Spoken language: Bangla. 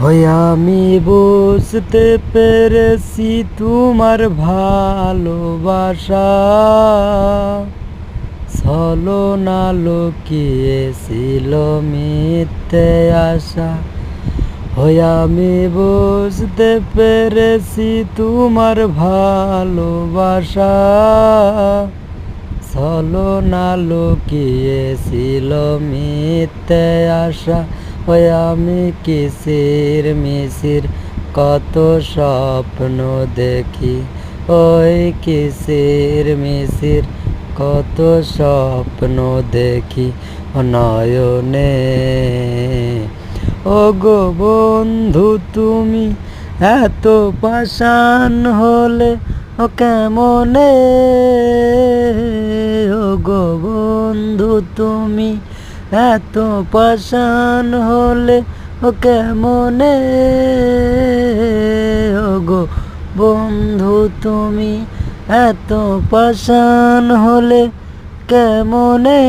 হয় আমি বুঝতে পেরেছি তোমার ভালোবাসা। ছলো না লুকিয়েছিল মিথ্যে আশা। হয় আমি বুঝতে পেরেছি তোমার ভালোবাসা। ছলো না লুকিয়েছিল মিথ্যে আশা। ওই আমি কিসির মিসির? কত স্বপ্ন দেখি। ওই কিসির মিসির? কত স্বপ্ন দেখি। নয়নে। ও গো বন্ধু, তুমি এত পাষাণ হলে ও কেমনে? ও গো বন্ধু, তুমি এত পাশান হলে ও কেমনে? গো বন্ধু তুমি এত পাশান হলে কেমনে?